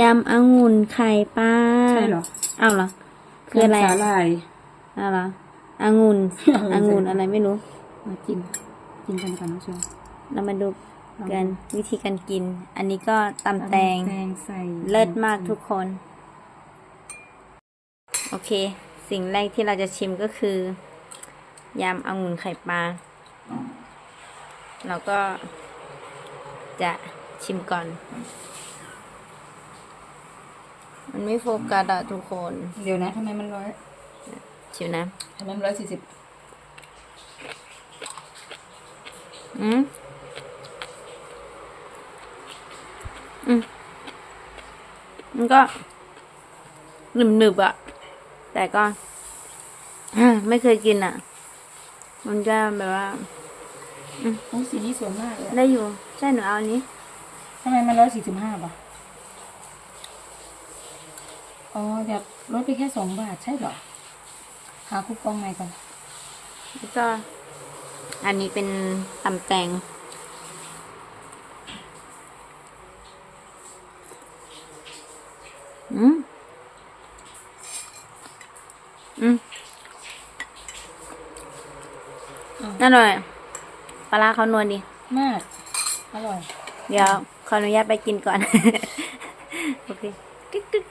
ยำองุ่นไข่ปลาใช่เหรอเอาเหรอคืออะไรยำสาหร่ายเอาเหรอองุ่นองุ่นองุ่นอะไรไม่รู้มากินกินกันก่อนน้องชมเรามาดูกันวิธีการกิน อันนี้ก็ตำแตงแตงใส่เลิศมากทุกคน โอเค สิ่งแรกที่เราจะชิมก็คือยำองุ่นไข่ปลาเราก็จะชิมก่อน มันไม่โฟกัสอะทุกคนเดี๋ยวนะทำไมมันร้อยชิมนะทำไมมันร้อยสี่สิบอืมอืมมันก็หนึบหนึบๆอะแต่ก็ไม่เคยกินอะมันจะแบบว่าโอ้สีนี้สวยมากเลยอะได้อยู่ ใช่หนูเอาอันนี้ทำไมมันร้อยสี่สิบห้าป่ะ อ๋ออยากลดไปแค่สองบาทใช่เหรอ หาคูปองไหนก่อนแล้วก็ อันนี้เป็นตำแตงอืมอืมอร่อยปลาร้าเขานวลดี มาก อร่อย เดี๋ยวขออนุญาตไปกินก่อน โอเค ตึ๊กตึ๊ก